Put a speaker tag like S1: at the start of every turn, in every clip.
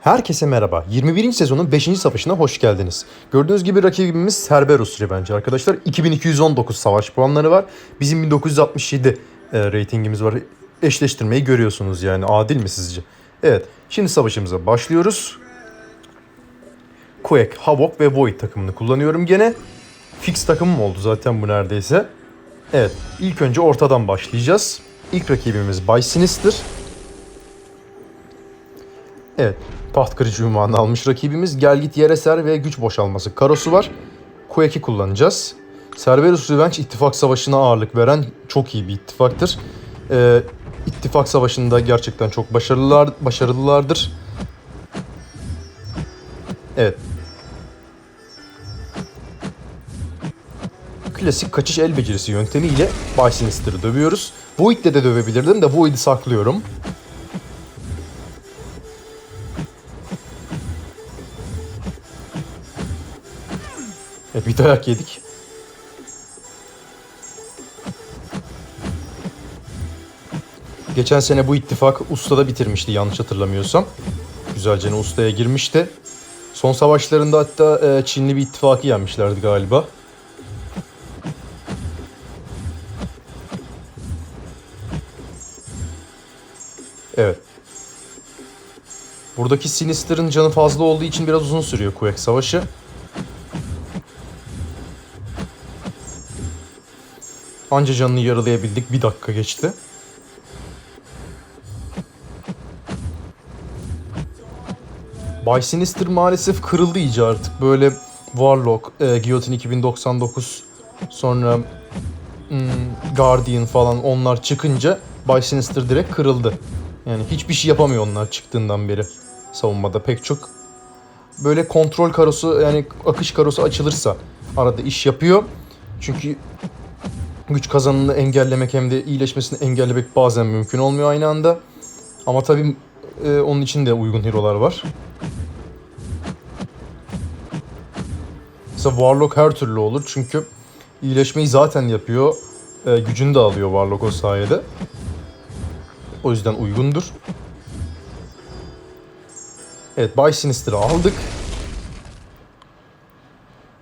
S1: Herkese merhaba. 21. sezonun 5. savaşına hoş geldiniz. Gördüğünüz gibi rakibimiz Cerberus Revenge arkadaşlar. 2219 savaş puanları var. Bizim 1967 e, ratingimiz var. Eşleştirmeyi görüyorsunuz yani. Adil mi sizce? Evet. Şimdi savaşımıza başlıyoruz. Quake, Havok ve Void takımını kullanıyorum gene. Fix takımım oldu zaten bu neredeyse. Evet. ilk önce ortadan başlayacağız. İlk rakibimiz Bay Sinister. Evet. Taht kırıcı ünvanını almış rakibimiz. Gel git yere ser ve güç boşalması karosu var. Quake'i kullanacağız. Cerberus Revenge ittifak savaşına ağırlık veren çok iyi bir ittifaktır. Ee, ittifak savaşında gerçekten çok başarılılar, başarılılardır. Evet. Klasik kaçış el becerisi yöntemiyle Bay Sinister'ı dövüyoruz. Void'le de dövebilirdim de Void'i saklıyorum. Evet bir dayak yedik. Geçen sene bu ittifak Usta'da bitirmişti yanlış hatırlamıyorsam. Güzelce Usta'ya girmişti. Son savaşlarında hatta e, Çinli bir ittifakı yenmişlerdi galiba. Evet. Buradaki Sinister'ın canı fazla olduğu için biraz uzun sürüyor Quake savaşı. Anca canını yaralayabildik. Bir dakika geçti. Bay Sinister maalesef kırıldı iyice artık. Böyle Warlock, e, Guillotine 2099, sonra hmm, Guardian falan onlar çıkınca Bay Sinister direkt kırıldı. Yani hiçbir şey yapamıyor onlar çıktığından beri savunmada pek çok. Böyle kontrol karosu yani akış karosu açılırsa arada iş yapıyor. Çünkü güç kazanımını engellemek hem de iyileşmesini engellemek bazen mümkün olmuyor aynı anda. Ama tabii e, onun için de uygun hero'lar var. Mesela Warlock her türlü olur çünkü iyileşmeyi zaten yapıyor. E, gücünü de alıyor Warlock o sayede. O yüzden uygundur. Evet Bay Sinister'ı aldık.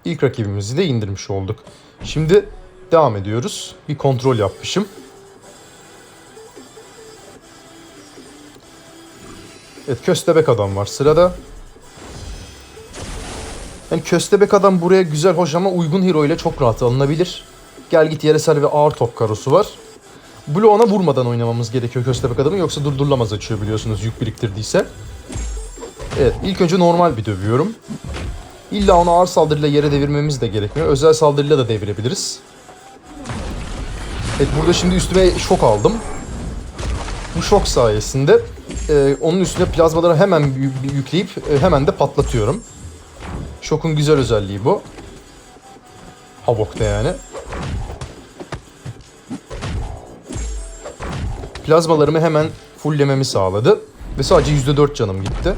S1: İlk rakibimizi de indirmiş olduk. Şimdi devam ediyoruz. Bir kontrol yapmışım. Evet köstebek adam var sırada. Yani köstebek adam buraya güzel hoş ama uygun hero ile çok rahat alınabilir. Gel git yere ve ağır top karosu var. Bloğuna vurmadan oynamamız gerekiyor köstebek adamı yoksa durdurulamaz açıyor biliyorsunuz yük biriktirdiyse. Evet ilk önce normal bir dövüyorum. İlla onu ağır saldırıyla yere devirmemiz de gerekmiyor. Özel saldırıyla da devirebiliriz. Evet burada şimdi üstüme şok aldım. Bu şok sayesinde e, onun üstüne plazmaları hemen yü- yükleyip e, hemen de patlatıyorum. Şokun güzel özelliği bu. Havok'ta yani. Plazmalarımı hemen fulllememi sağladı. Ve sadece %4 canım gitti.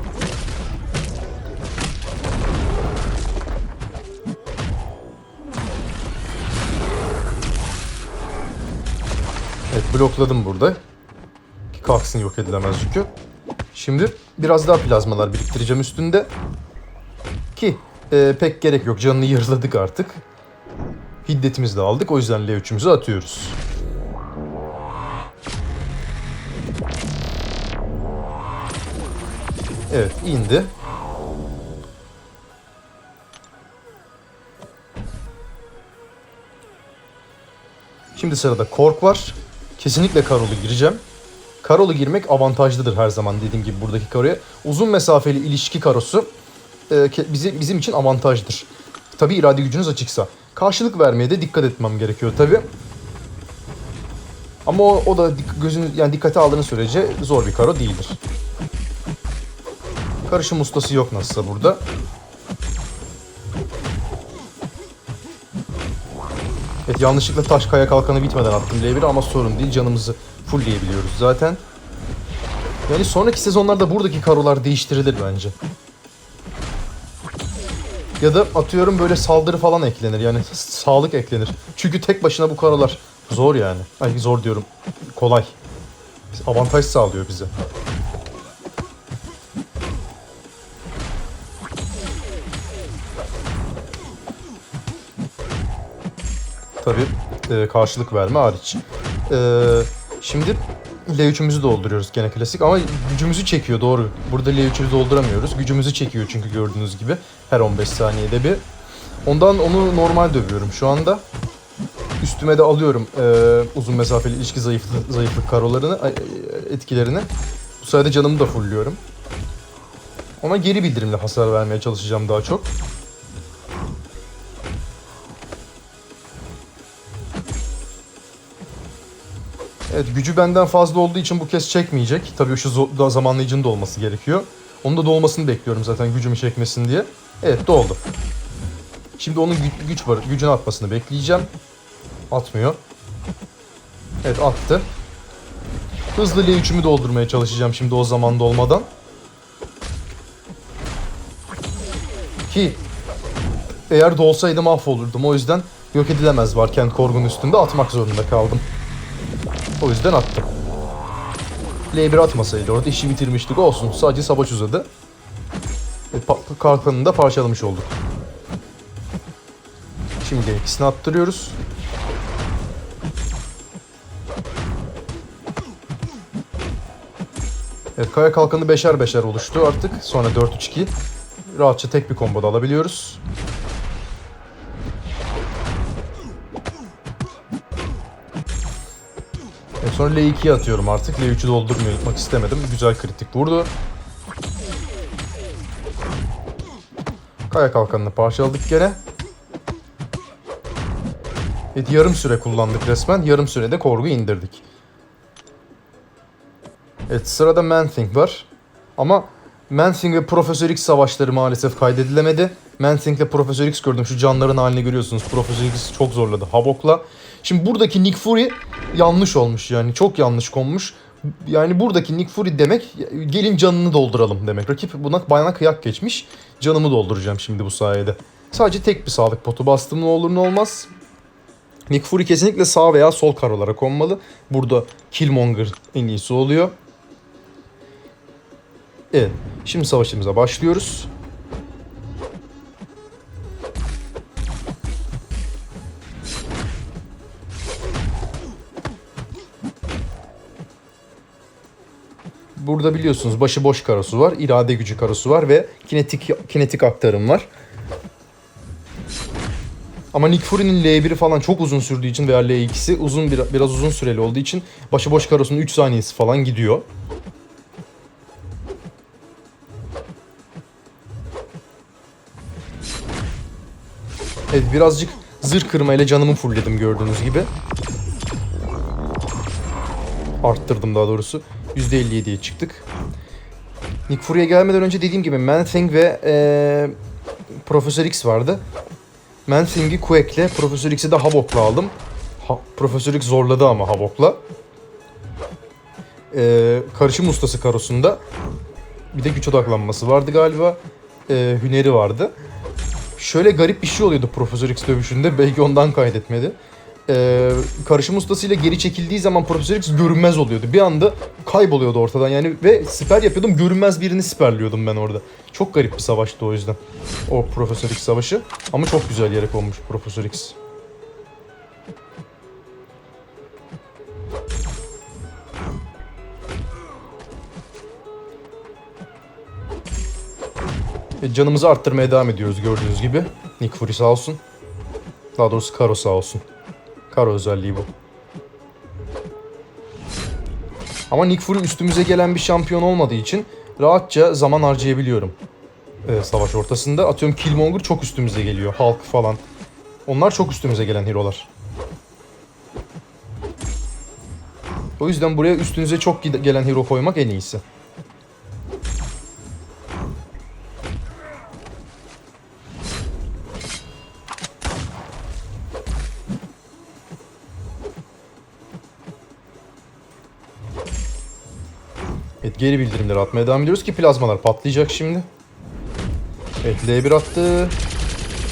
S1: Blokladım burada. Ki kalksın yok edilemez yükü. Şimdi biraz daha plazmalar biriktireceğim üstünde. Ki e, pek gerek yok. Canını yarıladık artık. Hiddetimizi de aldık. O yüzden L3'ümüzü atıyoruz. Evet indi. Şimdi sırada Kork var. Kesinlikle Karol'u gireceğim. Karol'u girmek avantajlıdır her zaman dediğim gibi buradaki karoya. Uzun mesafeli ilişki karosu e, bizi, bizim için avantajdır. Tabi irade gücünüz açıksa. Karşılık vermeye de dikkat etmem gerekiyor tabi. Ama o, o da gözünü yani dikkate aldığınız sürece zor bir karo değildir. Karışım ustası yok nasılsa burada. Evet yanlışlıkla taş kaya kalkanı bitmeden attım L1'i ama sorun değil canımızı fullleyebiliyoruz zaten. Yani sonraki sezonlarda buradaki karolar değiştirilir bence. Ya da atıyorum böyle saldırı falan eklenir yani sağlık eklenir. Çünkü tek başına bu karolar zor yani. Ay zor diyorum kolay. Avantaj sağlıyor bize. Tabi karşılık verme hariç. E, şimdi L3'ümüzü dolduruyoruz gene klasik ama gücümüzü çekiyor doğru. Burada L3'ü dolduramıyoruz. Gücümüzü çekiyor çünkü gördüğünüz gibi her 15 saniyede bir. Ondan onu normal dövüyorum şu anda. Üstüme de alıyorum e, uzun mesafeli ilişki zayıflık, zayıflık karolarını, e, etkilerini. Bu sayede canımı da fullüyorum. Ona geri bildirimle hasar vermeye çalışacağım daha çok. Evet gücü benden fazla olduğu için bu kez çekmeyecek. Tabii şu zo- da zamanlayıcının da olması gerekiyor. Onun da dolmasını bekliyorum zaten gücümü çekmesin diye. Evet doldu. Şimdi onun gü- güç var, gücünü atmasını bekleyeceğim. Atmıyor. Evet attı. Hızlı L3'ümü doldurmaya çalışacağım şimdi o zaman dolmadan. Ki eğer dolsaydı mahvolurdum. O yüzden yok edilemez varken korgun üstünde atmak zorunda kaldım. O yüzden attım. L1 atmasaydı orada işi bitirmiştik. Olsun sadece savaş uzadı. E, kalkanını da parçalamış olduk. Şimdi ikisini attırıyoruz. Evet kaya kalkanı beşer beşer oluştu artık. Sonra 4-3-2. Rahatça tek bir komboda alabiliyoruz. Sonra L2'ye atıyorum artık. L3'ü doldurmak istemedim. Güzel kritik vurdu. Kaya kalkanını parçaladık gene. Evet yarım süre kullandık resmen. Yarım sürede korgu indirdik. Evet sırada Manthing var. Ama Manthing ve Profesör X savaşları maalesef kaydedilemedi. Manthing ile Profesör X gördüm. Şu canların halini görüyorsunuz. Profesör X çok zorladı Havok'la. Şimdi buradaki Nick Fury yanlış olmuş yani. Çok yanlış konmuş. Yani buradaki Nick Fury demek gelin canını dolduralım demek. Rakip buna bana kıyak geçmiş. Canımı dolduracağım şimdi bu sayede. Sadece tek bir sağlık potu bastım ne olur ne olmaz. Nick Fury kesinlikle sağ veya sol karolara konmalı. Burada Killmonger en iyisi oluyor. Evet. Şimdi savaşımıza başlıyoruz. Burada biliyorsunuz başıboş karosu var, irade gücü karosu var ve kinetik kinetik aktarım var. Ama Nick Fury'nin L1'i falan çok uzun sürdüğü için veya L2'si uzun bir, biraz uzun süreli olduğu için başıboş karosunun 3 saniyesi falan gidiyor. Evet birazcık zırh kırmayla canımı fullledim gördüğünüz gibi. Arttırdım daha doğrusu. %57'ye çıktık. Nick Fury'e gelmeden önce dediğim gibi Man-Thing ve ee, Profesör X vardı. Man-Thing'i Quake'le, Profesör X'i de Havok'la aldım. Ha, Profesör X zorladı ama Havok'la. Ee, karışım ustası karosunda bir de güç odaklanması vardı galiba. Ee, hüneri vardı. Şöyle garip bir şey oluyordu Profesör X dövüşünde. Belki ondan kaydetmedi. Ee, karışım ustasıyla geri çekildiği zaman Profesör X görünmez oluyordu. Bir anda kayboluyordu ortadan yani ve siper yapıyordum. Görünmez birini siperliyordum ben orada. Çok garip bir savaştı o yüzden. O Profesör X savaşı. Ama çok güzel yere konmuş Profesör X. E, canımızı arttırmaya devam ediyoruz gördüğünüz gibi. Nick Fury sağ olsun. Daha doğrusu Karo sağ olsun. Karo özelliği bu. Ama Nick Fury üstümüze gelen bir şampiyon olmadığı için rahatça zaman harcayabiliyorum. Ee, savaş ortasında. Atıyorum Killmonger çok üstümüze geliyor. Hulk falan. Onlar çok üstümüze gelen hero'lar. O yüzden buraya üstünüze çok gelen hero koymak en iyisi. Evet geri bildirimleri atmaya devam ediyoruz ki plazmalar patlayacak şimdi. Evet L1 attı.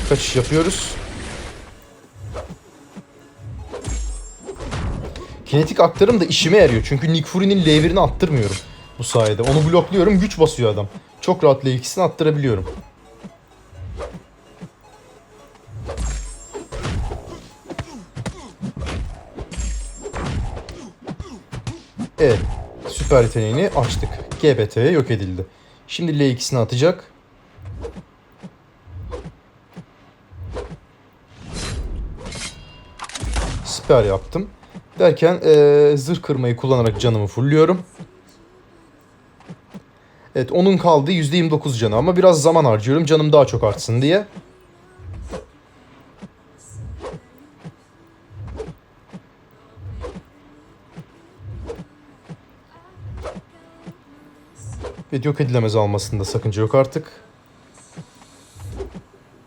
S1: Kaçış yapıyoruz. Kinetik aktarım da işime yarıyor. Çünkü Nick Fury'nin L1'ini attırmıyorum bu sayede. Onu blokluyorum güç basıyor adam. Çok rahat L2'sini attırabiliyorum. Evet Süper yeteneğini açtık. GBT yok edildi. Şimdi L2'sini atacak. Süper yaptım. Derken eee, zırh kırmayı kullanarak canımı fullüyorum. Evet onun kaldığı %29 canı ama biraz zaman harcıyorum canım daha çok artsın diye. Evet yok edilemez almasında sakınca yok artık.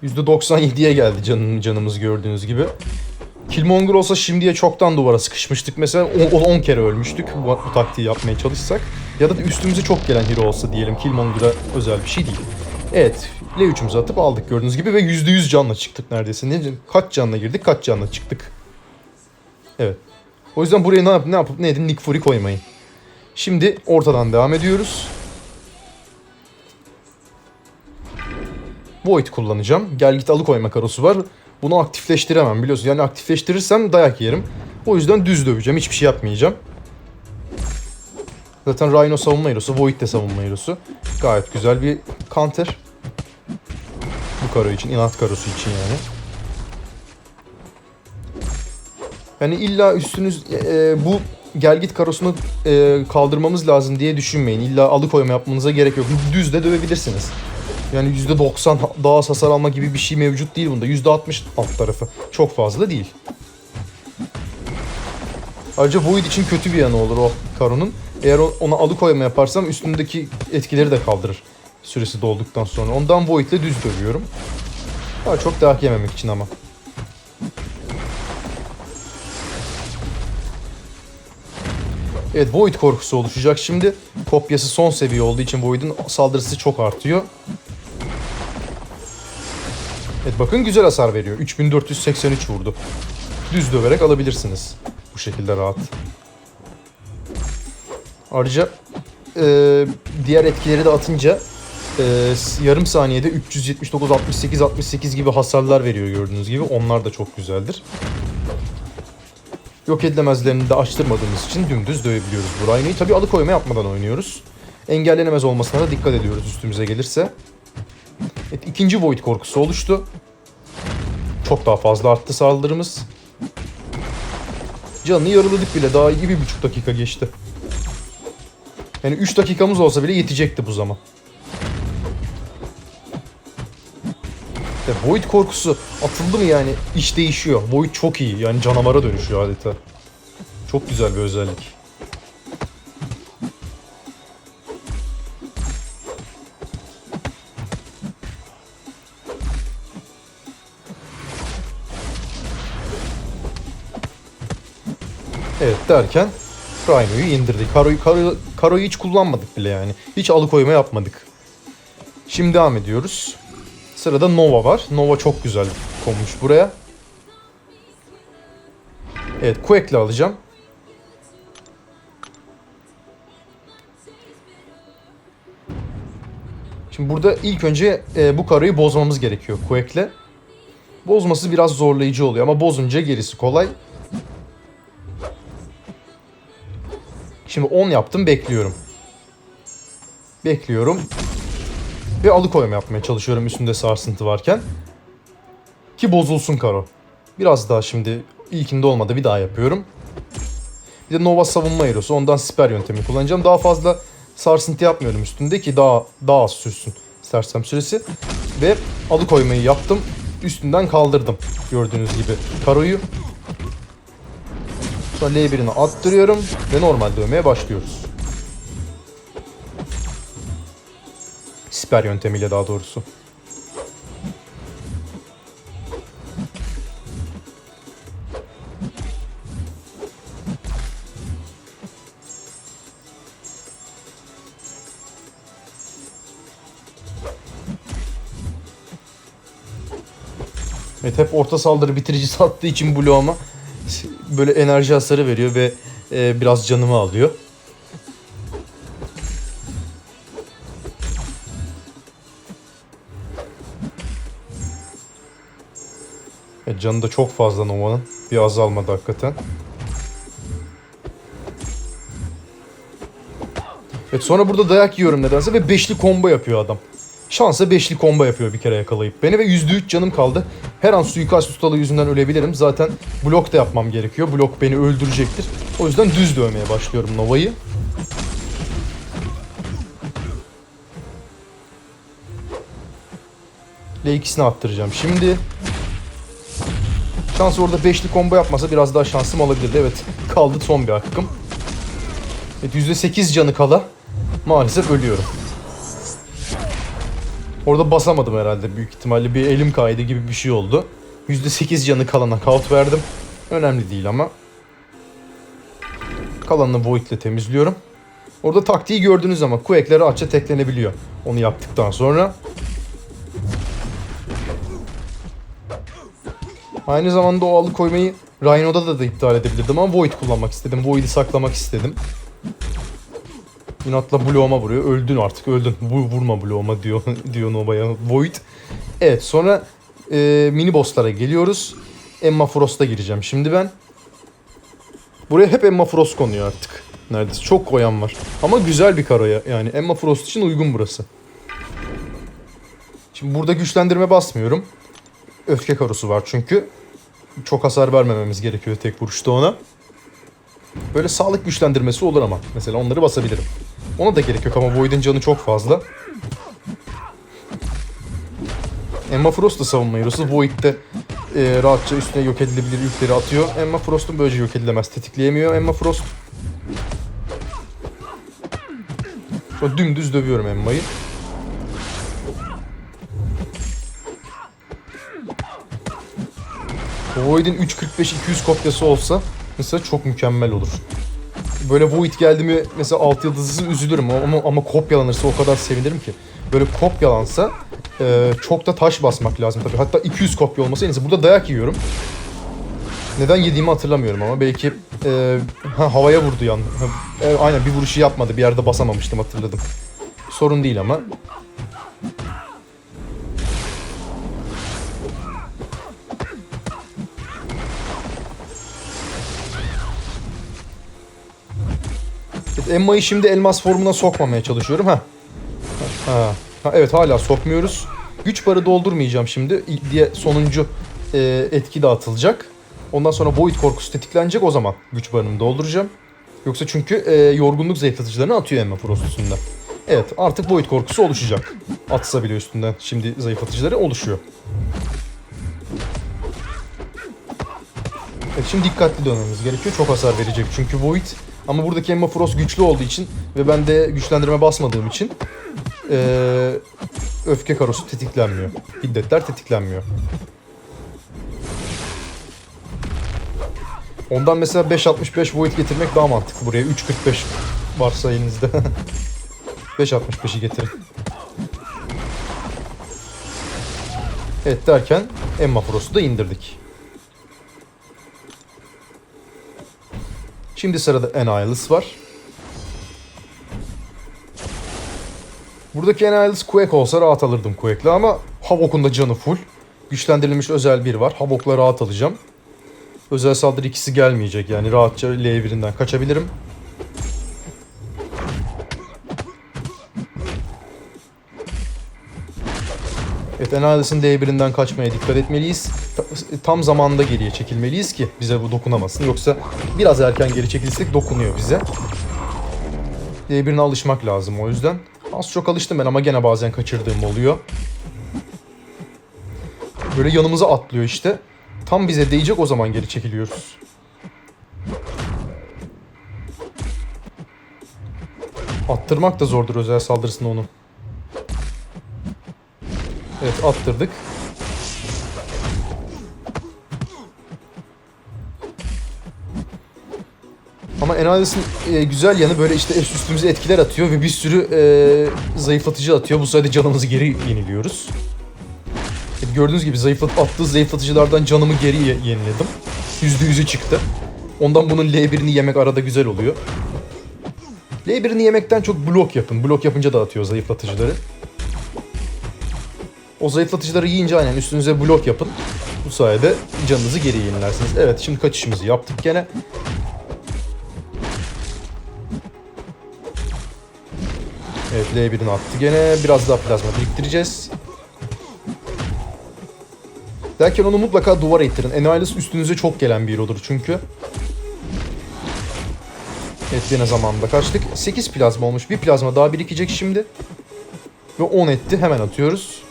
S1: %97'ye geldi canım, canımız gördüğünüz gibi. Killmonger olsa şimdiye çoktan duvara sıkışmıştık. Mesela 10 kere ölmüştük bu, bu taktiği yapmaya çalışsak. Ya da üstümüze çok gelen hero olsa diyelim Killmonger'a özel bir şey değil. Evet L3'ümüzü atıp aldık gördüğünüz gibi ve %100 canla çıktık neredeyse. Ne, kaç canla girdik kaç canla çıktık. Evet. O yüzden buraya ne, yap, ne yapıp ne edin Nick Fury koymayın. Şimdi ortadan devam ediyoruz. Void kullanacağım. Gel git alıkoyma karosu var. Bunu aktifleştiremem biliyorsun. Yani aktifleştirirsem dayak yerim. O yüzden düz döveceğim. Hiçbir şey yapmayacağım. Zaten Rhino savunma hero'su. Void de savunma hero'su. Gayet güzel bir counter. Bu karo için. inat karosu için yani. Yani illa üstünüz e, e, bu gel git karosunu e, kaldırmamız lazım diye düşünmeyin. İlla alıkoyma yapmanıza gerek yok. Düz de dövebilirsiniz. Yani %90 daha az hasar alma gibi bir şey mevcut değil bunda. %60 alt tarafı. Çok fazla değil. Ayrıca Void için kötü bir yanı olur o Karo'nun. Eğer ona alıkoyma yaparsam üstündeki etkileri de kaldırır. Süresi dolduktan sonra. Ondan Void'le düz dövüyorum. Daha çok dayak yememek için ama. Evet Void korkusu oluşacak şimdi. Kopyası son seviye olduğu için Void'in saldırısı çok artıyor. Evet bakın güzel hasar veriyor. 3483 vurdu. Düz döverek alabilirsiniz. Bu şekilde rahat. Ayrıca e, diğer etkileri de atınca e, yarım saniyede 379, 68, 68 gibi hasarlar veriyor gördüğünüz gibi. Onlar da çok güzeldir. Yok edilemezlerini de açtırmadığımız için dümdüz dövebiliyoruz bu Rhino'yu. Tabi alıkoyma yapmadan oynuyoruz. Engellenemez olmasına da dikkat ediyoruz üstümüze gelirse. Evet, ikinci Void korkusu oluştu. Çok daha fazla arttı saldırımız. Canını yarıladık bile. Daha iyi bir buçuk dakika geçti. Yani 3 dakikamız olsa bile yetecekti bu zaman. İşte Void korkusu atıldı mı yani iş değişiyor. Void çok iyi. Yani canavara dönüşüyor adeta. Çok güzel bir özellik. Evet derken Rhino'yu indirdik. Karo'yu, Karo, Karo'yu hiç kullanmadık bile yani. Hiç alıkoyma yapmadık. Şimdi devam ediyoruz. Sırada Nova var. Nova çok güzel konmuş buraya. Evet Quake'le alacağım. Şimdi burada ilk önce e, bu karayı bozmamız gerekiyor Quake'le. Bozması biraz zorlayıcı oluyor ama bozunca gerisi kolay. Şimdi 10 yaptım bekliyorum. Bekliyorum. Ve alıkoyma yapmaya çalışıyorum üstünde sarsıntı varken. Ki bozulsun karo. Biraz daha şimdi ilkinde olmadı bir daha yapıyorum. Bir de Nova savunma hero'su ondan siper yöntemi kullanacağım. Daha fazla sarsıntı yapmıyorum üstünde ki daha daha az sürsün sersem süresi. Ve alıkoymayı yaptım. Üstünden kaldırdım gördüğünüz gibi karoyu. Sonra L1'ini attırıyorum ve normal dövmeye başlıyoruz. Siper yöntemiyle daha doğrusu. Evet hep orta saldırı bitirici sattığı için Blue ama böyle enerji hasarı veriyor ve e, biraz canımı alıyor. Evet, canı da çok fazla Nova'nın. Bir azalmadı hakikaten. Evet sonra burada dayak yiyorum nedense ve beşli combo yapıyor adam. Şansa beşli combo yapıyor bir kere yakalayıp beni ve %3 canım kaldı. Her an suikast ustalığı yüzünden ölebilirim. Zaten blok da yapmam gerekiyor. Blok beni öldürecektir. O yüzden düz dövmeye başlıyorum Nova'yı. L2'sini attıracağım şimdi. Şans orada beşli combo yapmasa biraz daha şansım olabilirdi. Evet kaldı son bir hakkım. Evet %8 canı kala maalesef ölüyorum. Orada basamadım herhalde büyük ihtimalle bir elim kaydı gibi bir şey oldu. %8 canı kalana kalt verdim. Önemli değil ama. Kalanını Void ile temizliyorum. Orada taktiği gördüğünüz zaman Quake'le rahatça teklenebiliyor. Onu yaptıktan sonra. Aynı zamanda o alıkoymayı Rhino'da da, da iptal edebilirdim ama Void kullanmak istedim. Void'i saklamak istedim. İnatla bloğuma vuruyor. Öldün artık öldün. Vurma bloğuma diyor diyor Nova'ya. Void. Evet sonra e, mini bosslara geliyoruz. Emma Frost'a gireceğim şimdi ben. Buraya hep Emma Frost konuyor artık. Neredeyse çok koyan var. Ama güzel bir karoya yani Emma Frost için uygun burası. Şimdi burada güçlendirme basmıyorum. Öfke karosu var çünkü. Çok hasar vermememiz gerekiyor tek vuruşta ona. Böyle sağlık güçlendirmesi olur ama. Mesela onları basabilirim. Ona da gerek yok ama Void'in canı çok fazla. Emma Frost da savunma hero'su. Void de e, rahatça üstüne yok edilebilir yükleri atıyor. Emma Frost'un böylece yok edilemez. Tetikleyemiyor Emma Frost. Şöyle dümdüz dövüyorum Emma'yı. Void'in 3.45-200 kopyası olsa mesela çok mükemmel olur. Böyle Void geldi mi mesela 6 yıldızsız üzülürüm ama, ama kopyalanırsa o kadar sevinirim ki. Böyle kopyalansa e, çok da taş basmak lazım tabii. Hatta 200 kopya olması en iyisi. Burada dayak yiyorum. Neden yediğimi hatırlamıyorum ama belki e, ha, havaya vurdu yan. Ha, e, aynen bir vuruşu yapmadı. Bir yerde basamamıştım hatırladım. Sorun değil ama. Emma'yı şimdi elmas formuna sokmamaya çalışıyorum. Ha. Ha. ha. Evet hala sokmuyoruz. Güç barı doldurmayacağım şimdi. Diye sonuncu e, etki dağıtılacak. Ondan sonra Void korkusu tetiklenecek o zaman güç barını dolduracağım. Yoksa çünkü e, yorgunluk zayıflatıcılarını atıyor Emma Frost. Evet artık Void korkusu oluşacak. Atsa bile üstünden şimdi zayıflatıcıları oluşuyor. Evet şimdi dikkatli dönmemiz gerekiyor. Çok hasar verecek çünkü Void. Ama buradaki Emma Frost güçlü olduğu için ve ben de güçlendirme basmadığım için eee, öfke karosu tetiklenmiyor. Hiddetler tetiklenmiyor. Ondan mesela 5.65 Void getirmek daha mantıklı buraya. 3.45 varsa elinizde. 5.65'i getirin. Evet derken Emma Frost'u da indirdik. Şimdi sırada Annihilus var. Buradaki Annihilus Quake olsa rahat alırdım Quake'le ama Havok'un da canı full. Güçlendirilmiş özel bir var. Havok'la rahat alacağım. Özel saldırı ikisi gelmeyecek yani rahatça L1'inden kaçabilirim. Annihilust'ın D1'inden kaçmaya dikkat etmeliyiz. Ta- Tam zamanda geriye çekilmeliyiz ki bize bu dokunamasın. Yoksa biraz erken geri çekilsek dokunuyor bize. D1'ine alışmak lazım o yüzden. Az çok alıştım ben ama gene bazen kaçırdığım oluyor. Böyle yanımıza atlıyor işte. Tam bize değecek o zaman geri çekiliyoruz. Attırmak da zordur özel saldırısında onun. Evet attırdık. Ama Enalis'in e, güzel yanı böyle işte üstümüze etkiler atıyor ve bir sürü e, zayıflatıcı atıyor. Bu sayede canımızı geri yeniliyoruz. Evet, gördüğünüz gibi zayıflat attığı zayıflatıcılardan canımı geri ye- yeniledim. %100'ü çıktı. Ondan bunun L1'ini yemek arada güzel oluyor. L1'ini yemekten çok blok yapın. Blok yapınca da atıyor zayıflatıcıları. O zayıflatıcıları yiyince aynen üstünüze blok yapın. Bu sayede canınızı geri yenilersiniz. Evet şimdi kaçışımızı yaptık gene. L1'ini attı gene. Biraz daha plazma biriktireceğiz. Derken onu mutlaka duvara ittirin. Annihilus üstünüze çok gelen bir hero'dur çünkü. Evet gene zamanında kaçtık. 8 plazma olmuş. Bir plazma daha birikecek şimdi. Ve 10 etti. Hemen atıyoruz.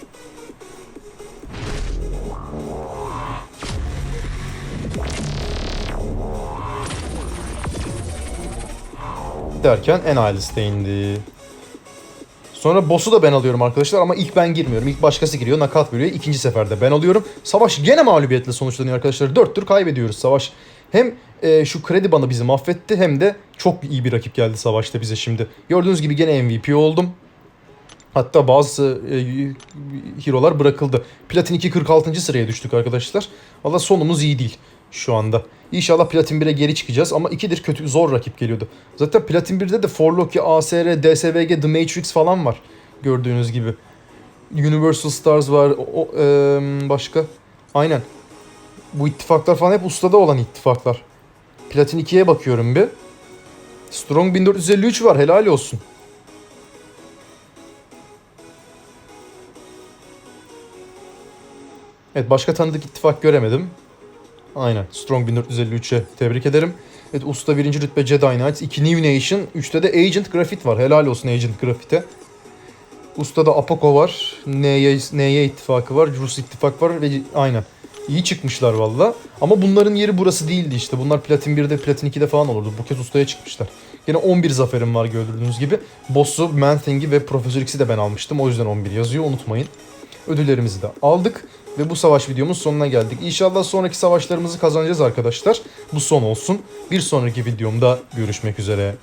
S1: Derken Annihilus de indi. Sonra boss'u da ben alıyorum arkadaşlar ama ilk ben girmiyorum. İlk başkası giriyor, nakat veriyor. İkinci seferde ben alıyorum. Savaş gene mağlubiyetle sonuçlanıyor arkadaşlar. 4 tur kaybediyoruz savaş. Hem e, şu kredi bana bizi mahvetti hem de çok iyi bir rakip geldi savaşta bize şimdi. Gördüğünüz gibi gene MVP oldum. Hatta bazı e, hero'lar bırakıldı. Platin 2 46. sıraya düştük arkadaşlar. Valla sonumuz iyi değil şu anda. İnşallah Platin 1'e geri çıkacağız ama 2'dir kötü zor rakip geliyordu. Zaten Platin 1'de de Forloki, ASR, DSVG, The Matrix falan var. Gördüğünüz gibi. Universal Stars var. O, eee, başka? Aynen. Bu ittifaklar falan hep ustada olan ittifaklar. Platin 2'ye bakıyorum bir. Strong 1453 var helal olsun. Evet başka tanıdık ittifak göremedim. Aynen. Strong 1453'e tebrik ederim. Evet usta 1. rütbe Jedi Knights. 2 New Nation. 3'te de Agent Graffit var. Helal olsun Agent Graffit'e. Ustada Apoko var. NY, NY ittifakı var. Rus ittifak var ve aynen. İyi çıkmışlar valla. Ama bunların yeri burası değildi işte. Bunlar Platin 1'de, Platin 2'de falan olurdu. Bu kez ustaya çıkmışlar. Yine 11 zaferim var gördüğünüz gibi. Boss'u, Man-Thing'i ve Profesör X'i de ben almıştım. O yüzden 11 yazıyor unutmayın. Ödüllerimizi de aldık. Ve bu savaş videomuz sonuna geldik. İnşallah sonraki savaşlarımızı kazanacağız arkadaşlar. Bu son olsun. Bir sonraki videomda görüşmek üzere.